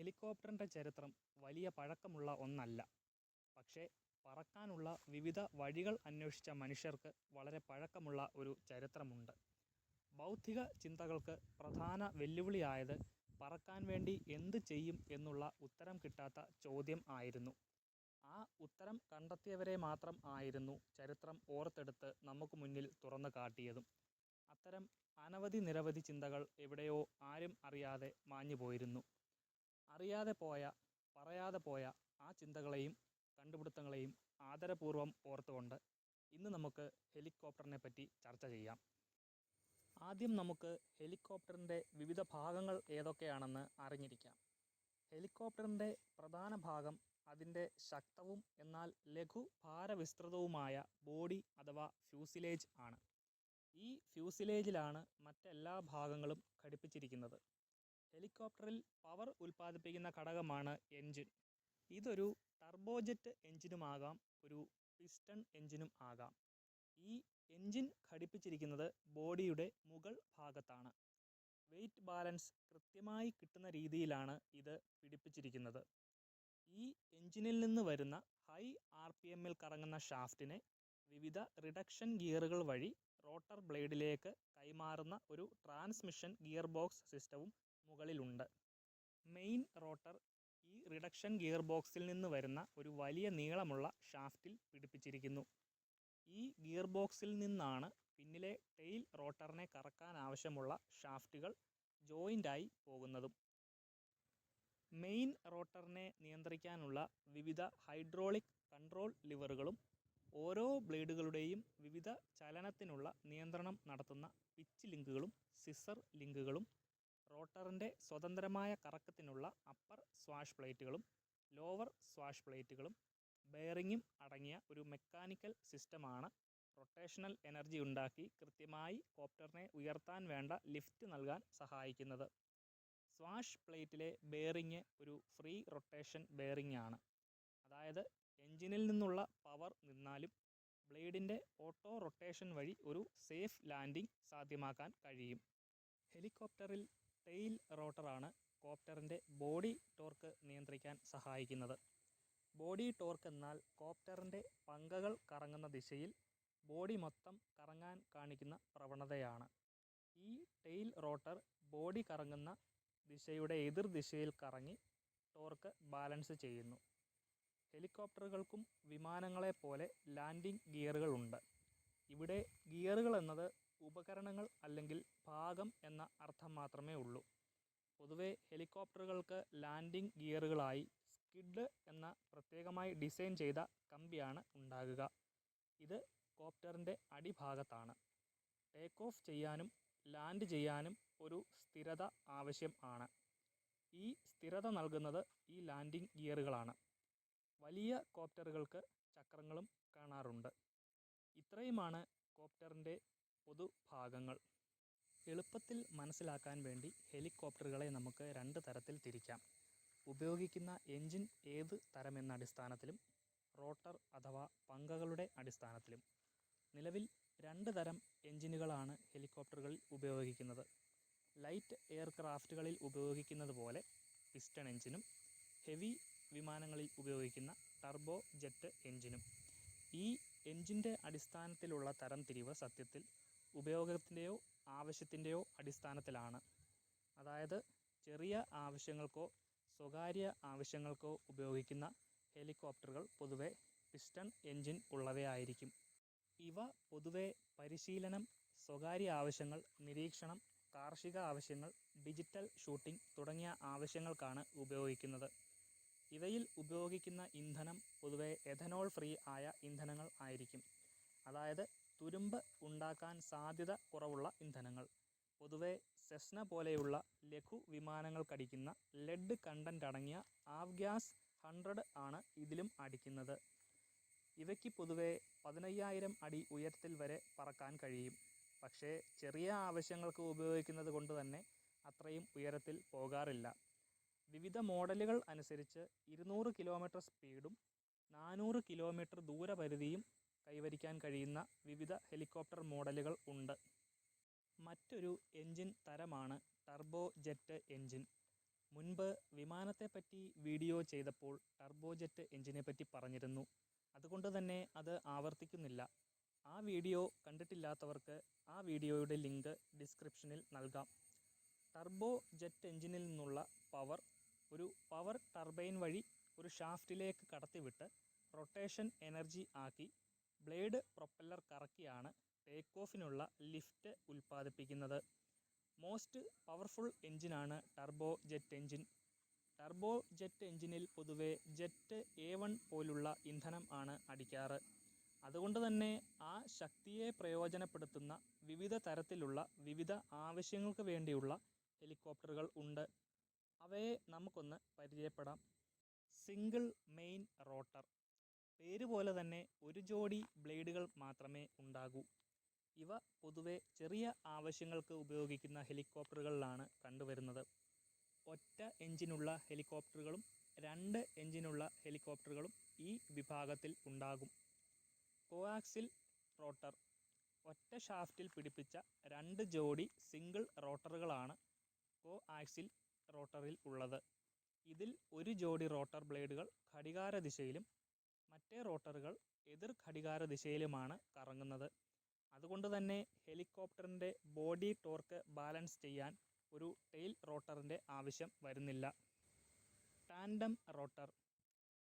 ഹെലികോപ്റ്ററിന്റെ ചരിത്രം വലിയ പഴക്കമുള്ള ഒന്നല്ല. പക്ഷേ പറക്കാനുള്ള വിവിധ വഴികൾ അന്വേഷിച്ച മനുഷ്യർക്ക് വളരെ പഴക്കമുള്ള ഒരു ചരിത്രമുണ്ട്. ബൗദ്ധിക ചിന്തകൾക്ക് പ്രധാന വെല്ലുവിളിയായത് പറക്കാൻ വേണ്ടി എന്ത് ചെയ്യും എന്നുള്ള ഉത്തരം കിട്ടാത്ത ചോദ്യം ആയിരുന്നു. ആ ഉത്തരം കണ്ടെത്തിയവരെ മാത്രം ആയിരുന്നു ചരിത്രം ഓർത്തെടുത്ത് നമുക്ക് മുന്നിൽ തുറന്നു കാട്ടിയതും. അത്തരം അനവധി നിരവധി ചിന്തകൾ എവിടെയോ ആരും അറിയാതെ മാഞ്ഞു പോയിരുന്നു അറിയാതെ പോയ പറയാതെ പോയ ആ ചിന്തകളെയും കണ്ടുപിടുത്തങ്ങളെയും ആദരപൂർവം ഓർത്തുകൊണ്ട് ഇന്ന് നമുക്ക് ഹെലികോപ്റ്ററിനെ പറ്റി ചർച്ച ചെയ്യാം. ആദ്യം നമുക്ക് ഹെലികോപ്റ്ററിന്റെ വിവിധ ഭാഗങ്ങൾ ഏതൊക്കെയാണെന്ന് അറിഞ്ഞിരിക്കാം. ഹെലികോപ്റ്ററിന്റെ പ്രധാന ഭാഗം അതിന്റെ ശക്തവും എന്നാൽ ലഘു ഭാരവിസ്തൃതവുമായ ബോഡി അഥവാ ഫ്യൂസിലേജ് ആണ്. ഈ ഫ്യൂസിലേജിലാണ് മറ്റെല്ലാ ഭാഗങ്ങളും ഘടിപ്പിച്ചിരിക്കുന്നത്. ഹെലികോപ്റ്ററിൽ പവർ ഉൽപ്പാദിപ്പിക്കുന്ന ഘടകമാണ് എൻജിൻ. ഇതൊരു ടർബോജെറ്റ് എൻജിനുമാകാം ഒരു പിസ്റ്റൺ എൻജിനും ആകാം. ഈ എൻജിൻ ഘടിപ്പിച്ചിരിക്കുന്നത് ബോഡിയുടെ മുകൾ ഭാഗത്താണ്. വെയിറ്റ് ബാലൻസ് കൃത്യമായി കിട്ടുന്ന രീതിയിലാണ് ഇത് പിടിപ്പിച്ചിരിക്കുന്നത്. ഈ എൻജിനിൽ നിന്ന് വരുന്ന ഹൈ ആർ പി എമ്മിൽ കറങ്ങുന്ന ഷാഫ്റ്റിനെ വിവിധ റിഡക്ഷൻ ഗിയറുകൾ വഴി റോട്ടർ ബ്ലേഡിലേക്ക് കൈമാറുന്ന ഒരു ട്രാൻസ്മിഷൻ ഗിയർ ബോക്സ് സിസ്റ്റവും മുകളിലുണ്ട്. മെയിൻ റോട്ടർ ഈ റിഡക്ഷൻ ഗിയർ ബോക്സിൽ നിന്ന് വരുന്ന ഒരു വലിയ നീളമുള്ള ഷാഫ്റ്റിൽ പിടിപ്പിച്ചിരിക്കുന്നു. ഈ ഗിയർ ബോക്സിൽ നിന്നാണ് പിന്നിലെ ടെയിൽ റോട്ടറിനെ കറക്കാൻ ആവശ്യമുള്ള ഷാഫ്റ്റുകൾ ജോയിന്റായി പോകുന്നതും. മെയിൻ റോട്ടറിനെ നിയന്ത്രിക്കാനുള്ള വിവിധ ഹൈഡ്രോളിക് കൺട്രോൾ ലിവറുകളും ഓരോ ബ്ലേഡുകളുടെയും വിവിധ ചലനത്തിനുള്ള നിയന്ത്രണം നടത്തുന്ന പിച്ച് ലിങ്കുകളും സിസർ ലിങ്കുകളും റോട്ടറിന്റെ സ്വതന്ത്രമായ കറക്കത്തിനുള്ള അപ്പർ സ്വാഷ് പ്ലേറ്റുകളും ലോവർ സ്വാഷ് പ്ലേറ്റുകളും ബെയറിങ്ങും അടങ്ങിയ ഒരു മെക്കാനിക്കൽ സിസ്റ്റമാണ് റൊട്ടേഷണൽ എനർജി ഉണ്ടാക്കി കൃത്യമായി കോപ്റ്ററിനെ ഉയർത്താൻ വേണ്ട ലിഫ്റ്റ് നൽകാൻ സഹായിക്കുന്നത്. സ്വാഷ് പ്ലേറ്റിലെ ബെയറിങ് ഒരു ഫ്രീ റൊട്ടേഷൻ ബെയറിംഗ് ആണ് അതായത് എഞ്ചിനിൽ നിന്നുള്ള പവർ നിന്നാലും ബ്ലേഡിന്റെ ഓട്ടോ റൊട്ടേഷൻ വഴി ഒരു സേഫ് ലാൻഡിംഗ് സാധ്യമാക്കാൻ കഴിയും. ഹെലികോപ്റ്ററിൽ ടെയിൽ റോട്ടറാണ് കോപ്റ്ററിന്റെ ബോഡി ടോർക്ക് നിയന്ത്രിക്കാൻ സഹായിക്കുന്നത്. ബോഡി ടോർക്ക് എന്നാൽ കോപ്റ്ററിന്റെ പങ്കകൾ കറങ്ങുന്ന ദിശയിൽ ബോഡി മൊത്തം കറങ്ങാൻ കാണിക്കുന്ന പ്രവണതയാണ്. ഈ ടെയിൽ റോട്ടർ ബോഡി കറങ്ങുന്ന ദിശയുടെ എതിർ ദിശയിൽ കറങ്ങി ടോർക്ക് ബാലൻസ് ചെയ്യുന്നു. ഹെലികോപ്റ്ററുകൾക്കും വിമാനങ്ങളെപ്പോലെ ലാൻഡിംഗ് ഗിയറുകളുണ്ട്. ഇവിടെ ഗിയറുകൾ എന്നത് ഉപകരണങ്ങൾ അല്ലെങ്കിൽ ഭാഗം എന്ന അർത്ഥം മാത്രമേ ഉള്ളൂ. പൊതുവെ ഹെലികോപ്റ്ററുകൾക്ക് ലാൻഡിംഗ് ഗിയറുകളായി സ്കിഡ് എന്ന പ്രത്യേകമായി ഡിസൈൻ ചെയ്ത കമ്പിയാണ് ഉണ്ടാകുക. ഇത് കോപ്റ്ററിന്റെ അടിഭാഗത്താണ്. ടേക്ക് ഓഫ് ചെയ്യാനും ലാൻഡ് ചെയ്യാനും ഒരു സ്ഥിരത ആവശ്യം ആണ്. ഈ സ്ഥിരത നൽകുന്നത് ഈ ലാൻഡിംഗ് ഗിയറുകളാണ്. വലിയ കോപ്റ്ററുകൾക്ക് ചക്രങ്ങളും കാണാറുണ്ട്. ഇത്രയുമാണ് കോപ്റ്ററിന്റെ പൊതുഭാഗങ്ങൾ. എളുപ്പത്തിൽ മനസ്സിലാക്കാൻ വേണ്ടി ഹെലികോപ്റ്ററുകളെ നമുക്ക് രണ്ട് തരത്തിൽ തിരിക്കാം. ഉപയോഗിക്കുന്ന എൻജിൻ ഏത് തരമെന്ന അടിസ്ഥാനത്തിലും റോട്ടർ അഥവാ പങ്കകളുടെ അടിസ്ഥാനത്തിലും. നിലവിൽ രണ്ട് തരം എൻജിനുകളാണ് ഹെലികോപ്റ്ററുകളിൽ ഉപയോഗിക്കുന്നത്. ലൈറ്റ് എയർക്രാഫ്റ്റുകളിൽ ഉപയോഗിക്കുന്നത് പോലെ പിസ്റ്റൺ എഞ്ചിനും ഹെവി വിമാനങ്ങളിൽ ഉപയോഗിക്കുന്ന ടർബോ ജെറ്റ് എഞ്ചിനും ഈ എൻജിന്റെ അടിസ്ഥാനത്തിലുള്ള തരംതിരിവ് സത്യത്തിൽ ഉപയോഗത്തിന്റെയോ ആവശ്യത്തിന്റെയോ അടിസ്ഥാനത്തിലാണ്. അതായത് ചെറിയ ആവശ്യങ്ങൾക്കോ സ്വകാര്യ ആവശ്യങ്ങൾക്കോ ഉപയോഗിക്കുന്ന ഹെലികോപ്റ്ററുകൾ പൊതുവെ പിസ്റ്റൺ എൻജിൻ ഉള്ളവയായിരിക്കും. ഇവ പൊതുവെ പരിശീലനം സ്വകാര്യ ആവശ്യങ്ങൾ നിരീക്ഷണം കാർഷിക ആവശ്യങ്ങൾ ഡിജിറ്റൽ ഷൂട്ടിംഗ് തുടങ്ങിയ ആവശ്യങ്ങൾക്കാണ് ഉപയോഗിക്കുന്നത്. ഇവയിൽ ഉപയോഗിക്കുന്ന ഇന്ധനം പൊതുവെ എഥനോൾ ഫ്രീ ആയ ഇന്ധനങ്ങൾ ആയിരിക്കും. അതായത് തുരുമ്പ് ഉണ്ടാക്കാൻ സാധ്യത കുറവുള്ള ഇന്ധനങ്ങൾ. പൊതുവെ സെസ്ന പോലെയുള്ള ലഘു വിമാനങ്ങൾക്കടിക്കുന്ന ലെഡ് കണ്ടന്റ് അടങ്ങിയ ആവ്ഗ്യാസ് ഹൺഡ്രഡ് ആണ് ഇതിലും അടിക്കുന്നത്. ഇവയ്ക്ക് പൊതുവെ പതിനയ്യായിരം അടി ഉയരത്തിൽ വരെ പറക്കാൻ കഴിയും. പക്ഷേ ചെറിയ ആവശ്യങ്ങൾക്ക് ഉപയോഗിക്കുന്നത് കൊണ്ട് തന്നെ അത്രയും ഉയരത്തിൽ പോകാറില്ല. വിവിധ മോഡലുകൾ അനുസരിച്ച് ഇരുന്നൂറ് കിലോമീറ്റർ സ്പീഡും നാനൂറ് കിലോമീറ്റർ ദൂരപരിധിയും കൈവരിക്കാൻ കഴിയുന്ന വിവിധ ഹെലികോപ്റ്റർ മോഡലുകൾ ഉണ്ട്. മറ്റൊരു എൻജിൻ തരമാണ് ടർബോ ജെറ്റ് എൻജിൻ. മുൻപ് വിമാനത്തെപ്പറ്റി വീഡിയോ ചെയ്തപ്പോൾ ടർബോ ജെറ്റ് എൻജിനെ എഞ്ചിനെപ്പറ്റി പറഞ്ഞിരുന്നു. അതുകൊണ്ട് തന്നെ അത് ആവർത്തിക്കുന്നില്ല. ആ വീഡിയോ കണ്ടിട്ടില്ലാത്തവർക്ക് ആ വീഡിയോയുടെ ലിങ്ക് ഡിസ്ക്രിപ്ഷനിൽ നൽകാം. ടർബോ ജെറ്റ് എഞ്ചിനിൽ നിന്നുള്ള പവർ ഒരു പവർ ടർബൈൻ വഴി ഒരു ഷാഫ്റ്റിലേക്ക് കടത്തിവിട്ട് റൊട്ടേഷൻ എനർജി ആക്കി ബ്ലേഡ് പ്രൊപ്പല്ലർ കറക്കിയാണ് ടേക്ക് ഓഫിനുള്ള ലിഫ്റ്റ് ഉൽപ്പാദിപ്പിക്കുന്നത്. മോസ്റ്റ് പവർഫുൾ എഞ്ചിനാണ് turbo jet engine. Turbo jet എഞ്ചിനിൽ പൊതുവെ ജെറ്റ് എ വൺ പോലുള്ള ഇന്ധനം ആണ് അടിക്കാറ്. അതുകൊണ്ട് തന്നെ ആ ശക്തിയെ പ്രയോജനപ്പെടുത്തുന്ന വിവിധ തരത്തിലുള്ള വിവിധ ആവശ്യങ്ങൾക്ക് വേണ്ടിയുള്ള ഹെലികോപ്റ്ററുകൾ ഉണ്ട്. അവയെ നമുക്കൊന്ന് പരിചയപ്പെടാം. Single main rotor. പേര് പോലെ തന്നെ ഒരു ജോഡി ബ്ലേഡുകൾ മാത്രമേ ഉണ്ടാകൂ. ഇവ പൊതുവെ ചെറിയ ആവശ്യങ്ങൾക്ക് ഉപയോഗിക്കുന്ന ഹെലികോപ്റ്ററുകളിലാണ് കണ്ടുവരുന്നത്. ഒറ്റ എഞ്ചിനുള്ള ഹെലികോപ്റ്ററുകളും രണ്ട് എഞ്ചിനുള്ള ഹെലികോപ്റ്ററുകളും ഈ വിഭാഗത്തിൽ ഉണ്ടാകും. Coaxial rotor. ഒറ്റ ഷാഫ്റ്റിൽ പിടിപ്പിച്ച രണ്ട് ജോഡി സിംഗിൾ റോട്ടറുകളാണ് കോ ആക്സിൽ റോട്ടറിൽ ഉള്ളത്. ഇതിൽ ഒരു ജോഡി റോട്ടർ ബ്ലേഡുകൾ ഘടികാര ദിശയിലും മറ്റേ റോട്ടറുകൾ എതിർ ഘടികാര ദിശയിലുമാണ് കറങ്ങുന്നത്. അതുകൊണ്ട് തന്നെ ഹെലികോപ്റ്ററിന്റെ ബോഡി ടോർക്ക് ബാലൻസ് ചെയ്യാൻ ഒരു ടെയിൽ റോട്ടറിന്റെ ആവശ്യം വരുന്നില്ല. Tandem rotor.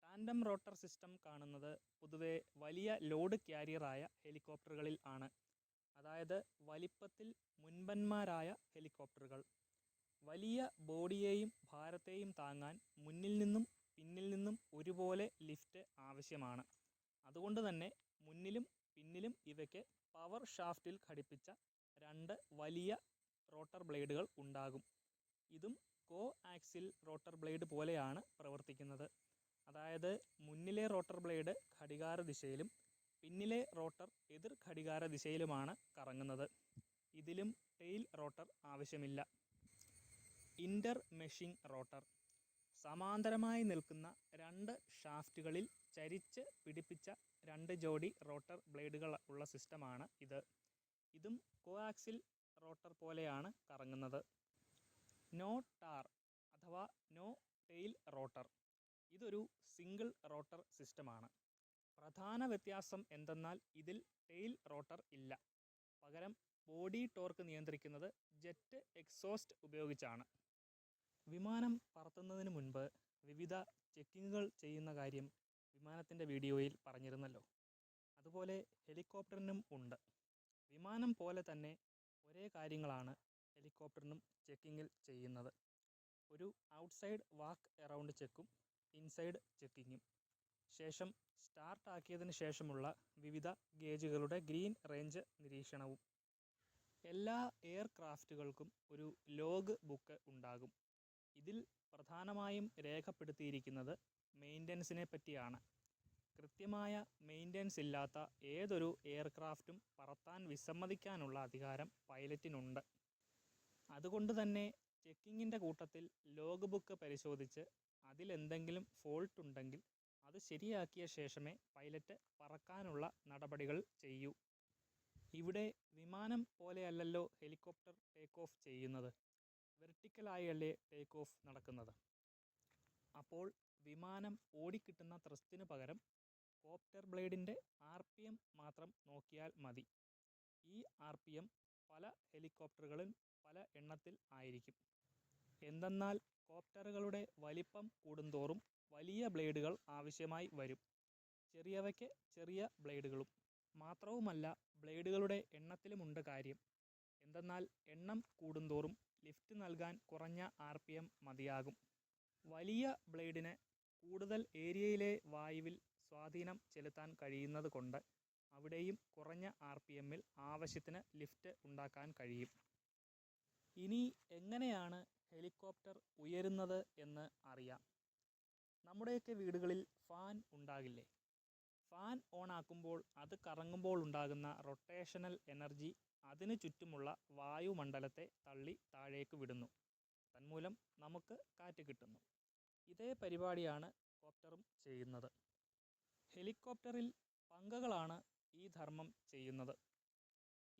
Tandem rotor system കാണുന്നത് പൊതുവെ വലിയ ലോഡ് ക്യാരിയറായ ഹെലികോപ്റ്ററുകളിൽ ആണ്. അതായത് വലിപ്പത്തിൽ മുൻപന്മാരായ ഹെലികോപ്റ്ററുകൾ. വലിയ ബോഡിയെയും ഭാരത്തെയും താങ്ങാൻ മുന്നിൽ നിന്നും പിന്നിൽ നിന്നും ഒരുപോലെ ലിഫ്റ്റ് ആവശ്യമാണ്. അതുകൊണ്ട് തന്നെ മുന്നിലും പിന്നിലും ഇവയ്ക്ക് പവർ ഷാഫ്റ്റിൽ ഘടിപ്പിച്ച രണ്ട് വലിയ റോട്ടർ ബ്ലേഡുകൾ ഉണ്ടാകും. ഇതും കോ ആക്സിൽ റോട്ടർ ബ്ലേഡ് പോലെയാണ് പ്രവർത്തിക്കുന്നത്. അതായത് മുന്നിലെ റോട്ടർ ബ്ലേഡ് ഘടികാര ദിശയിലും പിന്നിലെ റോട്ടർ എതിർ ഘടികാര ദിശയിലുമാണ് കറങ്ങുന്നത്. ഇതിലും ടെയിൽ റോട്ടർ ആവശ്യമില്ല. Intermeshing rotor. സമാന്തരമായി നിൽക്കുന്ന രണ്ട് ഷാഫ്റ്റുകളിൽ ചരിച്ച് പിടിപ്പിച്ച രണ്ട് ജോഡി റോട്ടർ ബ്ലേഡുകൾ ഉള്ള സിസ്റ്റമാണ് ഇത്. ഇതും കോആക്സിൽ റോട്ടർ പോലെയാണ് കറങ്ങുന്നത്. നോ ടാർ അഥവാ നോ ടെയിൽ റോട്ടർ ഇതൊരു സിംഗിൾ റോട്ടർ സിസ്റ്റമാണ്. പ്രധാന വ്യത്യാസം എന്തെന്നാൽ ഇതിൽ ടെയിൽ റോട്ടർ ഇല്ല. പകരം ബോഡി ടോർക്ക് നിയന്ത്രിക്കുന്നത് ജെറ്റ് എക്സോസ്റ്റ് ഉപയോഗിച്ചാണ്. വിമാനം പറത്തുന്നതിന് മുൻപ് വിവിധ ചെക്കിങ്ങുകൾ ചെയ്യുന്ന കാര്യം വിമാനത്തിന്റെ വീഡിയോയിൽ പറഞ്ഞിരുന്നല്ലോ. അതുപോലെ ഹെലികോപ്റ്ററിനും ഉണ്ട്. വിമാനം പോലെ തന്നെ ഒരേ കാര്യങ്ങളാണ് ഹെലികോപ്റ്ററിനും ചെക്കിങ്ങിൽ ചെയ്യുന്നത്. ഒരു ഔട്ട്സൈഡ് വാക്ക് എറൗണ്ട് ചെക്കും ഇൻസൈഡ് ചെക്കിങ്ങും. ശേഷം സ്റ്റാർട്ട് ആക്കിയതിന് ശേഷമുള്ള വിവിധ ഗേജുകളുടെ ഗ്രീൻ റേഞ്ച് നിരീക്ഷണവും. എല്ലാ എയർക്രാഫ്റ്റുകൾക്കും ഒരു ലോഗ് ബുക്ക് ഉണ്ടാകും. ഇതിൽ പ്രധാനമായും രേഖപ്പെടുത്തിയിരിക്കുന്നത് മെയിന്റനൻസിനെ പറ്റിയാണ്. കൃത്യമായ മെയിന്റനൻസ് ഇല്ലാത്ത ഏതൊരു എയർക്രാഫ്റ്റും പറത്താൻ വിസമ്മതിക്കാനുള്ള അധികാരം പൈലറ്റിനുണ്ട്. അതുകൊണ്ട് തന്നെ ചെക്കിങ്ങിന്റെ കൂട്ടത്തിൽ ലോഗ് ബുക്ക് പരിശോധിച്ച് അതിലെന്തെങ്കിലും ഫോൾട്ട് ഉണ്ടെങ്കിൽ അത് ശരിയാക്കിയ ശേഷമേ പൈലറ്റ് പറക്കാനുള്ള നടപടികൾ ചെയ്യൂ. ഇവിടെ വിമാനം പോലെയല്ലല്ലോ ഹെലികോപ്റ്റർ ടേക്ക് ഓഫ് ചെയ്യുന്നത്. വെർട്ടിക്കലായല്ലേ ടേക്ക് ഓഫ് നടക്കുന്നത്. അപ്പോൾ വിമാനം ഓടിക്കിട്ടുന്ന ത്രസ്റ്റിന് പകരം കോപ്റ്റർ ബ്ലേഡിന്റെ ആർ പി എം മാത്രം നോക്കിയാൽ മതി. ഈ ആർ പി എം പല ഹെലികോപ്റ്ററുകളിൽ പല എണ്ണത്തിൽ ആയിരിക്കും. എന്തെന്നാൽ കോപ്റ്ററുകളുടെ വലിപ്പം കൂടുന്തോറും വലിയ ബ്ലേഡുകൾ ആവശ്യമായി വരും. ചെറിയവയ്ക്ക് ചെറിയ ബ്ലേഡുകളും മാത്രവുമല്ല ബ്ലേഡുകളുടെ എണ്ണത്തിലുമുണ്ട് കാര്യം. എന്തെന്നാൽ എണ്ണം കൂടുന്തോറും ലിഫ്റ്റ് നൽകാൻ കുറഞ്ഞ ആർ പി എം മതിയാകും. വലിയ ബ്ലേഡിന് കൂടുതൽ ഏരിയയിലെ വായുവിൽ സ്വാധീനം ചെലുത്താൻ കഴിയുന്നത് കൊണ്ട് അവിടെയും കുറഞ്ഞ ആർ പി എമ്മിൽ ആവശ്യത്തിന് ലിഫ്റ്റ് ഉണ്ടാക്കാൻ കഴിയും. ഇനി എങ്ങനെയാണ് ഹെലികോപ്റ്റർ ഉയരുന്നത് എന്ന് അറിയാം. നമ്മുടെയൊക്കെ വീടുകളിൽ ഫാൻ ഉണ്ടാകില്ലേ? ഫാൻ ഓണാക്കുമ്പോൾ അത് കറങ്ങുമ്പോൾ ഉണ്ടാകുന്ന റൊട്ടേഷണൽ എനർജി അതിനു ചുറ്റുമുള്ള വായുമണ്ഡലത്തെ തള്ളി താഴേക്ക് വിടുന്നു. തന്മൂലം നമുക്ക് കാറ്റ് കിട്ടുന്നു. ഇതേ പരിപാടിയാണ് കോപ്റ്ററും ചെയ്യുന്നത്. ഹെലികോപ്റ്ററിൽ പങ്കകളാണ് ഈ ധർമ്മം ചെയ്യുന്നത്.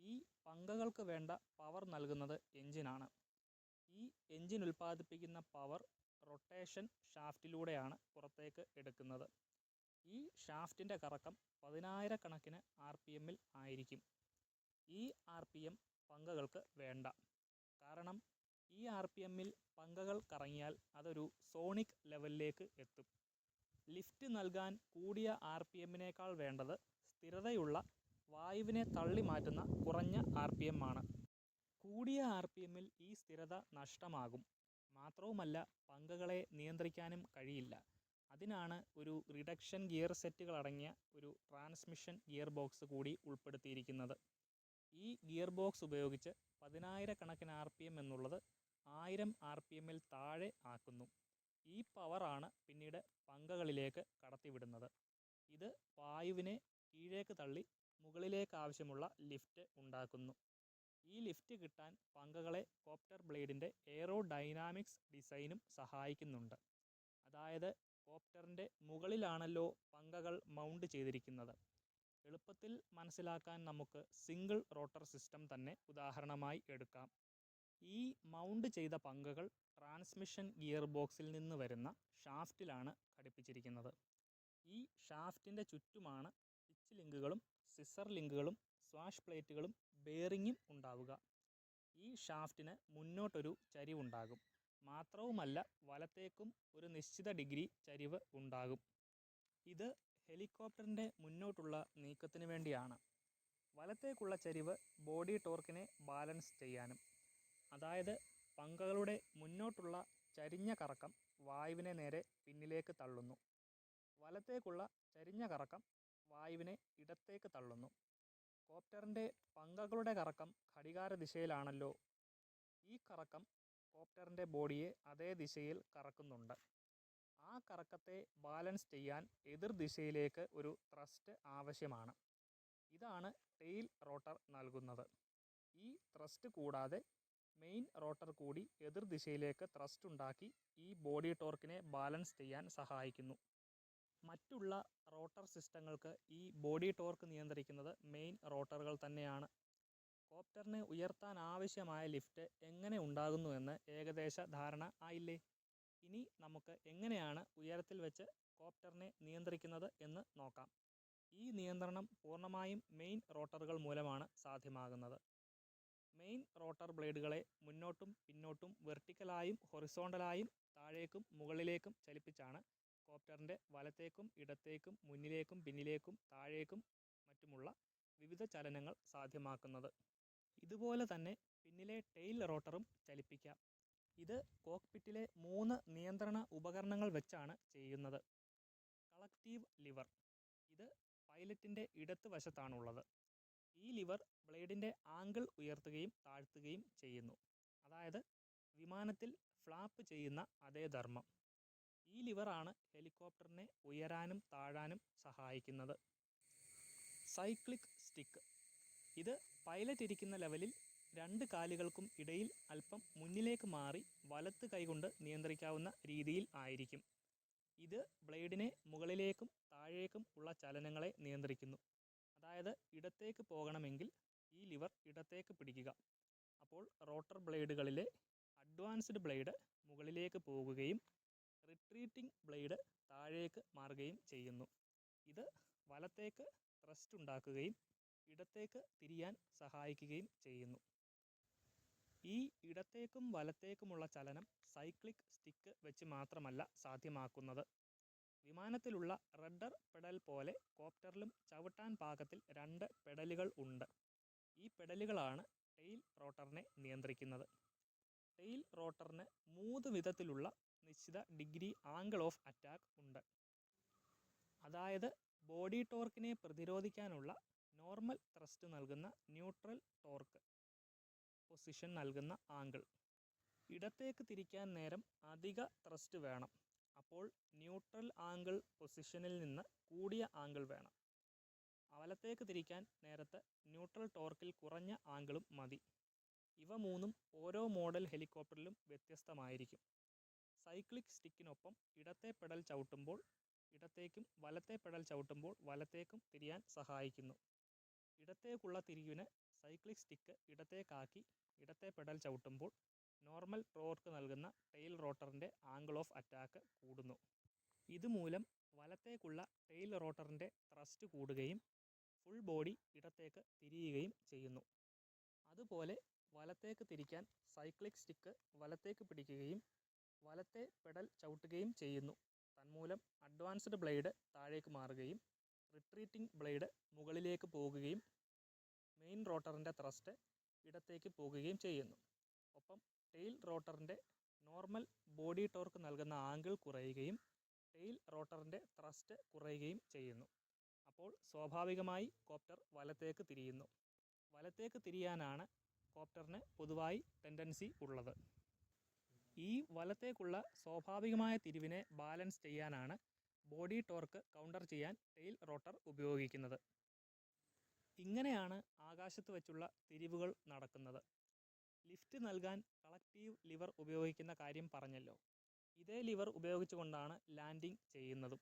ഈ പങ്കകൾക്ക് വേണ്ട പവർ നൽകുന്നത് എഞ്ചിനാണ്. ഈ എഞ്ചിൻ ഉൽപ്പാദിപ്പിക്കുന്ന പവർ റൊട്ടേഷൻ ഷാഫ്റ്റിലൂടെയാണ് പുറത്തേക്ക് എടുക്കുന്നത്. ഈ ഷാഫ്റ്റിന്റെ കറക്കം പതിനായിരക്കണക്കിന് ആർ പി എമ്മിൽ ആയിരിക്കും. ഈ ആർ പി എം പങ്കകൾക്ക് വേണ്ട. കാരണം ഈ ആർ പി എമ്മിൽ പങ്കകൾ കറങ്ങിയാൽ അതൊരു സോണിക് ലെവലിലേക്ക് എത്തും. ലിഫ്റ്റ് നൽകാൻ കൂടിയ ആർ പി എമ്മിനേക്കാൾ വേണ്ടത് സ്ഥിരതയുള്ള വായുവിനെ തള്ളി മാറ്റുന്ന കുറഞ്ഞ ആർ പി എം ആണ് കൂടിയ ആർ പി എമ്മിൽ ഈ സ്ഥിരത നഷ്ടമാകും. മാത്രവുമല്ല പങ്കകളെ നിയന്ത്രിക്കാനും കഴിയില്ല. അതിനാണ് ഒരു റിഡക്ഷൻ ഗിയർ സെറ്റുകൾ അടങ്ങിയ ഒരു ട്രാൻസ്മിഷൻ ഗിയർ ബോക്സ് കൂടി ഉൾപ്പെടുത്തിയിരിക്കുന്നത്. ഈ ഗിയർ ബോക്സ് ഉപയോഗിച്ച് പതിനായിരക്കണക്കിന് ആർ പി എം എന്നുള്ളത് ആയിരം ആർ പി എമ്മിൽ താഴെ ആക്കുന്നു. ഈ പവറാണ് പിന്നീട് പങ്കകളിലേക്ക് കടത്തിവിടുന്നത്. ഇത് വായുവിനെ കീഴേക്ക് തള്ളി മുകളിലേക്ക് ആവശ്യമുള്ള ലിഫ്റ്റ് ഉണ്ടാക്കുന്നു. ഈ ലിഫ്റ്റ് കിട്ടാൻ പങ്കകളെ കോപ്റ്റർ ബ്ലേഡിന്റെ എയറോ ഡൈനാമിക്സ് ഡിസൈനും സഹായിക്കുന്നുണ്ട്. അതായത് കോപ്റ്ററിന്റെ മുകളിലാണല്ലോ പങ്കകൾ മൗണ്ട് ചെയ്തിരിക്കുന്നത്. എളുപ്പത്തിൽ മനസ്സിലാക്കാൻ നമുക്ക് സിംഗിൾ റോട്ടർ സിസ്റ്റം തന്നെ ഉദാഹരണമായി എടുക്കാം. ഈ മൗണ്ട് ചെയ്ത പങ്കകൾ ട്രാൻസ്മിഷൻ ഗിയർ ബോക്സിൽ നിന്ന് വരുന്ന ഷാഫ്റ്റിലാണ് ഘടിപ്പിച്ചിരിക്കുന്നത്. ഈ ഷാഫ്റ്റിന്റെ ചുറ്റുമാണ് പിച്ച് ലിങ്കുകളും സിസർ ലിങ്കുകളും സ്വാഷ് പ്ലേറ്റുകളും ബെയറിങ്ങും ഉണ്ടാവുക. ഈ ഷാഫ്റ്റിന് മുന്നോട്ടൊരു ചരിവുണ്ടാകും. മാത്രവുമല്ല വലത്തേക്കും ഒരു നിശ്ചിത ഡിഗ്രി ചരിവ് ഉണ്ടാകും. ഇത് ഹെലികോപ്റ്ററിന്റെ മുന്നോട്ടുള്ള നീക്കത്തിന് വേണ്ടിയാണ്. വലത്തേക്കുള്ള ചരിവ് ബോഡി ടോർക്കിനെ ബാലൻസ് ചെയ്യാനും. അതായത് പങ്കകളുടെ മുന്നോട്ടുള്ള ചരിഞ്ഞ കറക്കം വായുവിനെ നേരെ പിന്നിലേക്ക് തള്ളുന്നു. വലത്തേക്കുള്ള ചരിഞ്ഞ കറക്കം വായുവിനെ ഇടത്തേക്ക് തള്ളുന്നു. കോപ്റ്ററിന്റെ പങ്കകളുടെ കറക്കം ഘടികാര ദിശയിലാണല്ലോ ഈ കറക്കം കോപ്റ്ററിന്റെ ബോഡിയെ അതേ ദിശയിൽ കറക്കുന്നുണ്ട്. ആ കറക്കത്തെ ബാലൻസ് ചെയ്യാൻ എതിർ ദിശയിലേക്ക് ഒരു ത്രസ്റ്റ് ആവശ്യമാണ്. ഇതാണ് ടെയിൽ റോട്ടർ നൽകുന്നത്. ഈ ത്രസ്റ്റ് കൂടാതെ മെയിൻ റോട്ടർ കൂടി എതിർ ദിശയിലേക്ക് ത്രസ്റ്റ് ഉണ്ടാക്കി ഈ ബോഡി ടോർക്കിനെ ബാലൻസ് ചെയ്യാൻ സഹായിക്കുന്നു. മറ്റുള്ള റോട്ടർ സിസ്റ്റങ്ങൾക്ക് ഈ ബോഡി ടോർക്ക് നിയന്ത്രിക്കുന്നത് മെയിൻ റോട്ടറുകൾ തന്നെയാണ്. കോപ്റ്ററിനെ ഉയർത്താൻ ആവശ്യമായ ലിഫ്റ്റ് എങ്ങനെ ഉണ്ടാകുന്നു എന്ന് ഏകദേശ ധാരണ ആയില്ലേ? ഇനി നമുക്ക് എങ്ങനെയാണ് ഉയരത്തിൽ വെച്ച് കോപ്റ്ററിനെ നിയന്ത്രിക്കുന്നത് എന്ന് നോക്കാം. ഈ നിയന്ത്രണം പൂർണമായും മെയിൻ റോട്ടറുകൾ മൂലമാണ് സാധ്യമാകുന്നത്. മെയിൻ റോട്ടർ ബ്ലേഡുകളെ മുന്നോട്ടും പിന്നോട്ടും വെർട്ടിക്കലായും ഹൊറിസോണ്ടലായും താഴേക്കും മുകളിലേക്കും ചലിപ്പിച്ചാണ് കോപ്റ്ററിന്റെ വലത്തേക്കും ഇടത്തേക്കും മുന്നിലേക്കും പിന്നിലേക്കും താഴേക്കും മറ്റുമുള്ള വിവിധ ചലനങ്ങൾ സാധ്യമാക്കുന്നത്. ഇതുപോലെ തന്നെ പിന്നിലെ ടെയിൽ റോട്ടറും ചലിപ്പിക്കാം. ഇത് കോക്ക്പിറ്റിലെ മൂന്ന് നിയന്ത്രണ ഉപകരണങ്ങൾ വെച്ചാണ് ചെയ്യുന്നത്. കളക്റ്റീവ് ലിവർ ഇത് പൈലറ്റിന്റെ ഇടത്ത് വശത്താണുള്ളത്. ഈ ലിവർ ബ്ലേഡിന്റെ ആംഗിൾ ഉയർത്തുകയും താഴ്ത്തുകയും ചെയ്യുന്നു. അതായത് വിമാനത്തിൽ ഫ്ലാപ്പ് ചെയ്യുന്ന അതേ ധർമ്മം. ഈ ലിവറാണ് ഹെലികോപ്റ്ററിനെ ഉയരാനും താഴാനും സഹായിക്കുന്നത്. സൈക്ലിക് സ്റ്റിക്ക് ഇത് പൈലറ്റ് ഇരിക്കുന്ന ലെവലിൽ രണ്ട് കാലുകൾക്കും ഇടയിൽ അല്പം മുന്നിലേക്ക് മാറി വലത്ത് കൈകൊണ്ട് നിയന്ത്രിക്കാവുന്ന രീതിയിൽ ആയിരിക്കും. ഇത് ബ്ലേഡിനെ മുകളിലേക്കും താഴേക്കും ഉള്ള ചലനങ്ങളെ നിയന്ത്രിക്കുന്നു. അതായത് ഇടത്തേക്ക് പോകണമെങ്കിൽ ഈ ലിവർ ഇടത്തേക്ക് പിടിക്കുക. അപ്പോൾ റോട്ടർ ബ്ലേഡുകളിലെ അഡ്വാൻസ്ഡ് ബ്ലേഡ് മുകളിലേക്ക് പോകുകയും റിട്രീറ്റിംഗ് ബ്ലേഡ് താഴേക്ക് മാറുകയും ചെയ്യുന്നു. ഇത് വലത്തേക്ക് ത്രസ്റ്റ് ഉണ്ടാക്കുകയും ഇടത്തേക്ക് തിരിയാൻ സഹായിക്കുകയും ചെയ്യുന്നു. ഈ ഇടത്തേക്കും വലത്തേക്കുമുള്ള ചലനം സൈക്ലിക് സ്റ്റിക്ക് വെച്ച് മാത്രമല്ല സാധ്യമാക്കുന്നത്. വിമാനത്തിലുള്ള റഡർ പെഡൽ പോലെ കോപ്റ്ററിലും ചവിട്ടാൻ പാകത്തിൽ രണ്ട് പെഡലുകൾ ഉണ്ട്. ഈ പെഡലുകളാണ് ടെയിൽ റോട്ടറിനെ നിയന്ത്രിക്കുന്നത്. ടെയിൽ റോട്ടറിന് മൂന്ന് വിധത്തിലുള്ള നിശ്ചിത ഡിഗ്രി ആംഗിൾ ഓഫ് അറ്റാക്ക് ഉണ്ട്. അതായത് ബോഡി ടോർക്കിനെ പ്രതിരോധിക്കാനുള്ള നോർമൽ ത്രസ്റ്റ് നൽകുന്ന ന്യൂട്രൽ ടോർക്ക് പൊസിഷൻ നൽകുന്ന ആംഗിൾ. ഇടത്തേക്ക് തിരിക്കാൻ നേരം അധിക ത്രസ്റ്റ് വേണം. അപ്പോൾ ന്യൂട്രൽ ആംഗിൾ പൊസിഷനിൽ നിന്ന് കൂടിയ ആംഗിൾ വേണം. അവലത്തേക്ക് തിരിക്കാൻ നേരത്ത് ന്യൂട്രൽ ടോർക്കിൽ കുറഞ്ഞ ആംഗിളും മതി. ഇവ മൂന്നും ഓരോ മോഡൽ ഹെലികോപ്റ്ററിലും വ്യത്യസ്തമായിരിക്കും. സൈക്ലിക് സ്റ്റിക്കിനൊപ്പം ഇടത്തെ പെടൽ ചവിട്ടുമ്പോൾ ഇടത്തേക്കും വലത്തെ പെടൽ ചവിട്ടുമ്പോൾ വലത്തേക്കും തിരിയാൻ സഹായിക്കുന്നു. ഇടത്തേക്കുള്ള തിരിവിന് സൈക്ലിക് സ്റ്റിക്ക് ഇടത്തേക്കാക്കി ഇടത്തെ പെഡൽ ചവിട്ടുമ്പോൾ നോർമൽ ടോർക്ക് നൽകുന്ന ടെയിൽ റോട്ടറിന്റെ ആംഗിൾ ഓഫ് അറ്റാക്ക് കൂടുന്നു. ഇതുമൂലം വലത്തേക്കുള്ള ടെയിൽ റോട്ടറിന്റെ ത്രസ്റ്റ് കൂടുകയും ഫുൾ ബോഡി ഇടത്തേക്ക് തിരിയുകയും ചെയ്യുന്നു. അതുപോലെ വലത്തേക്ക് തിരിക്കാൻ സൈക്ലിക് സ്റ്റിക്ക് വലത്തേക്ക് പിടിക്കുകയും വലത്തെ പെഡൽ ചവിട്ടുകയും ചെയ്യുന്നു. തന്മൂലം അഡ്വാൻസ്ഡ് ബ്ലേഡ് താഴേക്ക് മാറുകയും റിട്രീറ്റിംഗ് ബ്ലേഡ് മുകളിലേക്ക് പോകുകയും മെയിൻ റോട്ടറിന്റെ ത്രസ്റ്റ് ഇടത്തേക്ക് പോകുകയും ചെയ്യുന്നു. ഒപ്പം ടെയിൽ റോട്ടറിന്റെ നോർമൽ ബോഡി ടോർക്ക് നൽകുന്ന ആംഗിൾ കുറയുകയും ടെയിൽ റോട്ടറിന്റെ ത്രസ്റ്റ് കുറയുകയും ചെയ്യുന്നു. അപ്പോൾ സ്വാഭാവികമായി കോപ്റ്റർ വലത്തേക്ക് തിരിയുന്നു. വലത്തേക്ക് തിരിയാനാണ് കോപ്റ്ററിന് പൊതുവായി ടെൻഡൻസി ഉള്ളത്. ഈ വലത്തേക്കുള്ള സ്വാഭാവികമായ തിരിവിനെ ബാലൻസ് ചെയ്യാനാണ് ബോഡി ടോർക്ക് കൗണ്ടർ ചെയ്യാൻ ടെയിൽ റോട്ടർ ഉപയോഗിക്കുന്നത്. ഇങ്ങനെയാണ് ആകാശത്ത് വെച്ചുള്ള തിരിവുകൾ നടക്കുന്നത്. ലിഫ്റ്റ് നൽകാൻ കളക്റ്റീവ് ലിവർ ഉപയോഗിക്കുന്ന കാര്യം പറഞ്ഞല്ലോ. ഇതേ ലിവർ ഉപയോഗിച്ചുകൊണ്ടാണ് ലാൻഡിംഗ് ചെയ്യുന്നതും.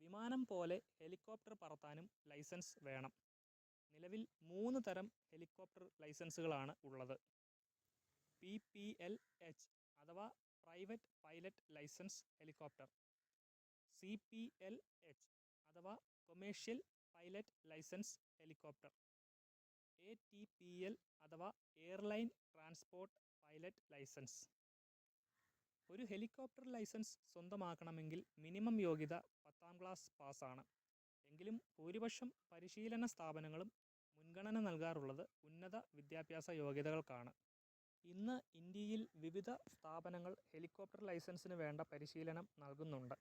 വിമാനം പോലെ ഹെലികോപ്റ്റർ പറത്താനും ലൈസൻസ് വേണം. നിലവിൽ മൂന്ന് തരം ഹെലികോപ്റ്റർ ലൈസൻസുകളാണ് ഉള്ളത്. പി പി എൽ എച്ച് അഥവാ private pilot licence helicopter. C P L H അഥവാ commercial pilot licence helicopter. A T P L അഥവാ എയർലൈൻ ട്രാൻസ്പോർട്ട് പൈലറ്റ് ലൈസൻസ്. ഒരു ഹെലികോപ്റ്റർ ലൈസൻസ് സ്വന്തമാക്കണമെങ്കിൽ മിനിമം യോഗ്യത പത്താം ക്ലാസ് പാസ്സാണ്. എങ്കിലും ഭൂരിപക്ഷം പരിശീലന സ്ഥാപനങ്ങളും മുൻഗണന നൽകാറുള്ളത് ഉന്നത വിദ്യാഭ്യാസ യോഗ്യതകൾക്കാണ്. ഇന്ന് ഇന്ത്യയിൽ വിവിധ സ്ഥാപനങ്ങൾ ഹെലികോപ്റ്റർ ലൈസൻസിന് വേണ്ട പരിശീലനം നൽകുന്നുണ്ട്.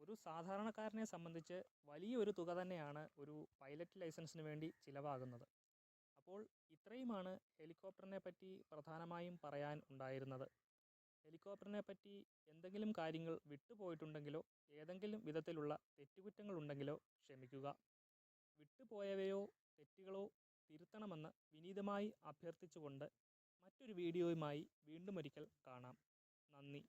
ഒരു സാധാരണക്കാരനെ സംബന്ധിച്ച് വലിയൊരു തുക തന്നെയാണ് ഒരു പൈലറ്റ് ലൈസൻസിന് വേണ്ടി ചിലവാകുന്നത്. അപ്പോൾ ഇത്രയുമാണ് ഹെലികോപ്റ്ററിനെ പറ്റി പ്രധാനമായും പറയാൻ ഉണ്ടായിരുന്നത്. ഹെലികോപ്റ്ററിനെ പറ്റി എന്തെങ്കിലും കാര്യങ്ങൾ വിട്ടുപോയിട്ടുണ്ടെങ്കിലോ ഏതെങ്കിലും വിധത്തിലുള്ള തെറ്റുകുറ്റങ്ങൾ ഉണ്ടെങ്കിലോ ക്ഷമിക്കുക. വിട്ടുപോയവയോ തെറ്റുകളോ തിരുത്തണമെന്ന് വിനീതമായി അഭ്യർത്ഥിച്ചുകൊണ്ട് മറ്റൊരു വീഡിയോയുമായി വീണ്ടും ഒരിക്കൽ കാണാം. നന്ദി.